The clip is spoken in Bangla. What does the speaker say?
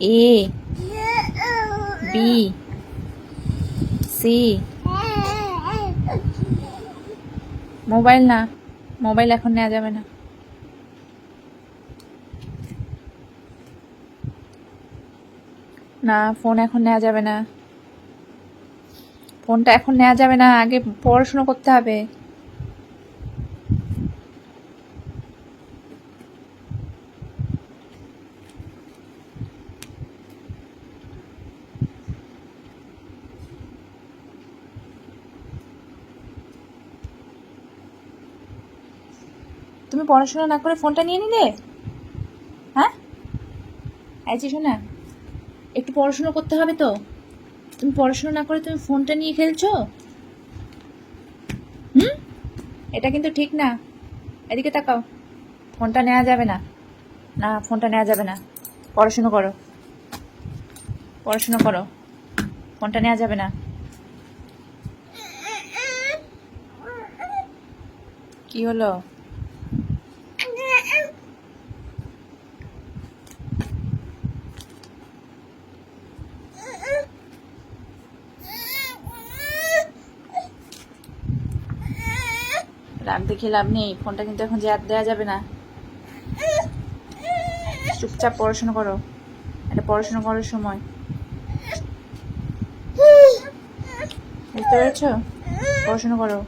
এ বি সি মোবাইল না, মোবাইল এখন নেওয়া যাবে না। না, ফোন এখন নেওয়া যাবে না। ফোনটা এখন নেওয়া যাবে না, আগে পড়াশোনা করতে হবে। তুমি পড়াশোনা না করে ফোনটা নিয়ে নিলে? হ্যাঁ? আইছি শোনা, একটু পড়াশোনা করতে হবে তো। তুমি পড়াশোনা না করে তুমি ফোনটা নিয়ে খেলছো? হুম? এটা কিন্তু ঠিক না। এদিকে তাকাও, ফোনটা নেওয়া যাবে না। না, ফোনটা নেওয়া যাবে না। পড়াশুনো করো। পড়াশুনো করো। ফোনটা নেওয়া যাবে না। কি হলো? রাগ দেখে লাভ নেই। ফোনটা কিন্তু এখন যে আর দেওয়া যাবে না। চুপচাপ পড়াশোনা করো। এটা পড়াশোনা করার সময়। বুঝতে পেরেছ? পড়াশোনা করো।